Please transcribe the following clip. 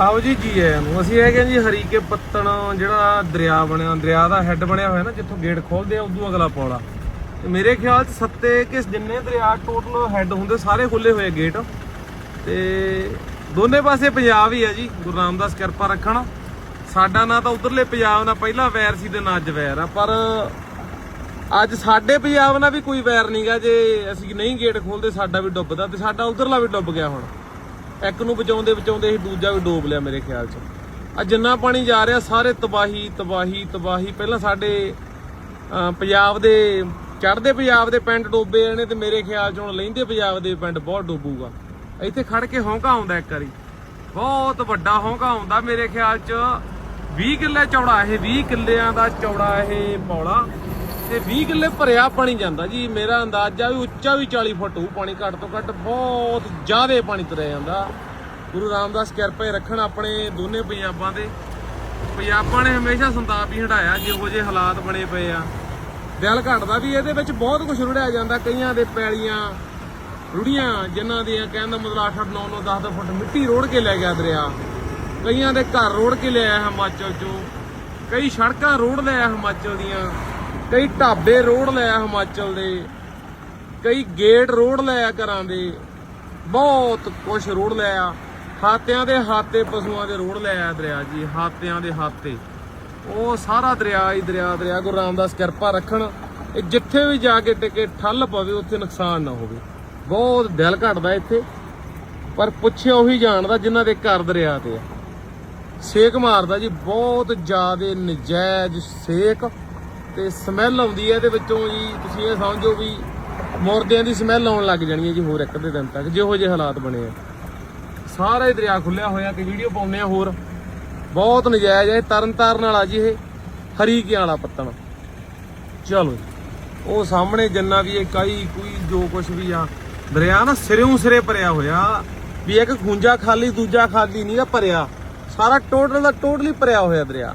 ਆਓ ਜੀ ਜੀ ਆਇਆਂ ਨੂੰ। ਅਸੀਂ ਹੈਗੇ ਜੀ ਹਰੀਕੇ ਪੱਤਣ ਜਿਹੜਾ ਦਰਿਆ ਬਣਿਆ, ਦਰਿਆ ਦਾ ਹੈੱਡ ਬਣਿਆ ਹੋਇਆ ਨਾ, ਜਿੱਥੋਂ ਗੇਟ ਖੋਲਦੇ ਆ, ਉਦੋਂ ਅਗਲਾ ਪੌੜਾ। ਤੇ ਮੇਰੇ ਖਿਆਲ ਚ ਸੱਤੇ ਕਿ ਜਿੰਨੇ ਦਰਿਆ ਟੋਟਲ ਹੈੱਡ ਹੁੰਦੇ, ਸਾਰੇ ਖੁੱਲੇ ਹੋਏ ਗੇਟ ਤੇ ਦੋਨੇ ਪਾਸੇ ਪੰਜਾਬ ਹੀ ਆ ਜੀ, ਗੁਰੂ ਰਾਮਦਾਸ ਕਿਰਪਾ ਰੱਖਣ। ਸਾਡਾ ਨਾਂ ਤਾਂ ਉਧਰਲੇ ਪੰਜਾਬ ਨਾਲ ਪਹਿਲਾਂ ਵੈਰ ਸੀ ਤੇ ਨਾ ਅੱਜ ਵੈਰ ਆ, ਪਰ ਅੱਜ ਸਾਡੇ ਪੰਜਾਬ ਨਾਲ ਵੀ ਕੋਈ ਵੈਰ ਨਹੀਂਗਾ ਜੇ ਅਸੀਂ ਨਹੀਂ ਗੇਟ ਖੋਲਦੇ, ਸਾਡਾ ਵੀ ਡੁੱਬਦਾ ਤੇ ਸਾਡਾ ਉਧਰਲਾ ਵੀ ਡੁੱਬ ਗਿਆ ਹੁਣ। ਇੱਕ ਨੂੰ ਬਚਾਉਂਦੇ ਬਚਾਉਂਦੇ ਹੀ ਦੂਜਾ ਵੀ ਡੋਬ ਲਿਆ ਮੇਰੇ ਖਿਆਲ 'ਚ। ਆ ਜਿੰਨਾ ਪਾਣੀ ਜਾ ਰਿਹਾ, ਸਾਰੇ ਤਬਾਹੀ ਤਬਾਹੀ ਤਬਾਹੀ। ਪਹਿਲਾਂ ਸਾਡੇ ਪੰਜਾਬ ਦੇ, ਚੜ੍ਹਦੇ ਪੰਜਾਬ ਦੇ ਪਿੰਡ ਡੋਬੇ ਨੇ ਤੇ ਮੇਰੇ ਖਿਆਲ 'ਚ ਹੁਣ ਲਹਿੰਦੇ ਪੰਜਾਬ ਦੇ ਪਿੰਡ ਬਹੁਤ ਡੋਬੂਗਾ। ਇੱਥੇ ਖੜ ਕੇ ਹੌਂਕਾ ਆਉਂਦਾ ਇੱਕ ਵਾਰੀ। ਬਹੁਤ ਵੱਡਾ ਹੌਂਕਾ ਆਉਂਦਾ ਮੇਰੇ ਖਿਆਲ 'ਚ। 20 ਕਿੱਲੇ ਚੌੜਾ, ਇਹ 20 ਕਿੱਲਿਆਂ ਦਾ ਚੌੜਾ ਇਹ ਪੌੜਾ। ਤੇ 20 ਕਿੱਲੇ ਭਰਿਆ ਪਾਣੀ ਜਾਂਦਾ ਜੀ। ਮੇਰਾ ਅੰਦਾਜ਼ਾ ਵੀ ਉੱਚਾ ਵੀ 40 ਫੁੱਟ ਹੋਊ। ਪਾਣੀ ਘੱਟ ਤੋਂ ਘੱਟ ਬਹੁਤ ਜ਼ਿਆਦਾ ਪਾਣੀ ਤੁਰਿਆ ਜਾਂਦਾ। ਗੁਰੂ ਰਾਮਦਾਸ ਕਿਰਪਾ ਹੀ ਰੱਖਣ ਆਪਣੇ ਦੋਨੇ ਪੰਜਾਬਾਂ ਦੇ। ਪੰਜਾਬਾਂ ਨੇ ਹਮੇਸ਼ਾ ਸੰਤਾਪ ਹੀ ਹਟਾਇਆ ਜਿਹੋ ਜਿਹੇ ਹਾਲਾਤ ਬਣੇ ਪਏ ਆ। ਦਿਲ ਘਟਦਾ ਵੀ ਇਹਦੇ ਵਿੱਚ ਬਹੁਤ ਕੁਝ ਰੁੜਿਆ ਜਾਂਦਾ। ਕਈਆਂ ਦੇ ਪੈਲੀਆਂ ਰੁੜੀਆਂ, ਜਿਨ੍ਹਾਂ ਦੀਆਂ ਕਹਿਣ ਦਾ ਮਤਲਬ 8 8 9 9 10 10 ਫੁੱਟ ਮਿੱਟੀ ਰੋੜ ਕੇ ਲੈ ਗਿਆ ਦਰਿਆ। ਕਈਆਂ ਦੇ ਘਰ ਰੋੜ ਕੇ ਲਿਆਇਆ ਹਿਮਾਚਲ ਚੋਂ। ਕਈ ਸੜਕਾਂ ਰੋੜ ਲਿਆ ਹਿਮਾਚਲ ਦੀਆਂ। ਕਈ ਢਾਬੇ ਰੋੜ ਲਿਆ ਹਿਮਾਚਲ ਦੇ, ਕਈ ਗੇਟ ਰੋਡ ਲਿਆ ਘਰਾਂ ਦੇ, ਬਹੁਤ ਕੁਝ ਰੋੜ ਲਿਆ ਹਾਤਿਆਂ ਦੇ ਹਾਤੇ ਪਸ਼ੂਆਂ ਦੇ ਰੋੜ ਲਿਆ ਦਰਿਆ ਜੀ, ਹਾਤਿਆਂ ਦੇ ਹਾਤੇ। ਉਹ ਸਾਰਾ ਦਰਿਆ ਹੀ ਦਰਿਆ ਦਰਿਆ। ਗੁਰੂ ਰਾਮਦਾਸ ਕਿਰਪਾ ਰੱਖਣ, ਇਹ ਜਿੱਥੇ ਵੀ ਜਾ ਕੇ ਟਿਕੇ, ਠੱਲ ਪਵੇ, ਉੱਥੇ ਨੁਕਸਾਨ ਨਾ ਹੋਵੇ। ਬਹੁਤ ਦਿਲ ਘਟਦਾ ਇੱਥੇ। ਪਰ ਪੁੱਛਿਆ ਉਹੀ ਜਾਣਦਾ ਜਿਨ੍ਹਾਂ ਦੇ ਘਰ ਦਰਿਆ ਤੇ ਆ। ਸੇਕ ਮਾਰਦਾ ਜੀ, ਬਹੁਤ ਜ਼ਿਆਦੇ ਨਜਾਇਜ਼ ਸੇਕ ਤੇ ਸਮੈਲ ਆਉਂਦੀ ਹੈ ਇਹਦੇ ਵਿੱਚੋਂ ਜੀ, ਤੁਸੀਂ ਇਹ ਸਮਝੋ ਵੀ ਮੁਰਦਿਆਂ ਦੀ ਸਮੈਲ ਆਉਣ ਲੱਗ ਜਾਣੀ ਹੈ ਜੀ ਹੋਰ ਇੱਕ ਦੇ ਦਿਨ ਤੱਕ, ਜਿਹੋ ਜਿਹੇ ਹਾਲਾਤ ਬਣੇ ਆ। ਸਾਰਾ ਹੀ ਦਰਿਆ ਖੁੱਲਿਆ ਹੋਇਆ ਤੇ ਵੀਡੀਓ ਪਾਉਂਦੇ ਆ ਹੋਰ। ਬਹੁਤ ਨਜਾਇਜ਼ ਹੈ ਤਰਨ ਤਾਰਨ ਵਾਲਾ ਜੀ ਇਹ ਹਰੀਕਿਆਂ ਵਾਲਾ ਪੱਤਣ। ਚਲੋ ਜੀ, ਉਹ ਸਾਹਮਣੇ ਜਿੰਨਾ ਵੀ ਇਹ ਕਾਈ ਕੋਈ ਜੋ ਕੁਛ ਵੀ ਆ, ਦਰਿਆ ਨਾ ਸਿਰਿਓਂ ਸਿਰੇ ਭਰਿਆ ਹੋਇਆ, ਵੀ ਇੱਕ ਖੁੰਝਾ ਖਾਲੀ ਦੂਜਾ ਖਾਲੀ ਨਹੀਂ ਆ ਭਰਿਆ। ਸਾਰਾ ਟੋਟਲ ਦਾ ਟੋਟਲੀ ਭਰਿਆ ਹੋਇਆ ਦਰਿਆ।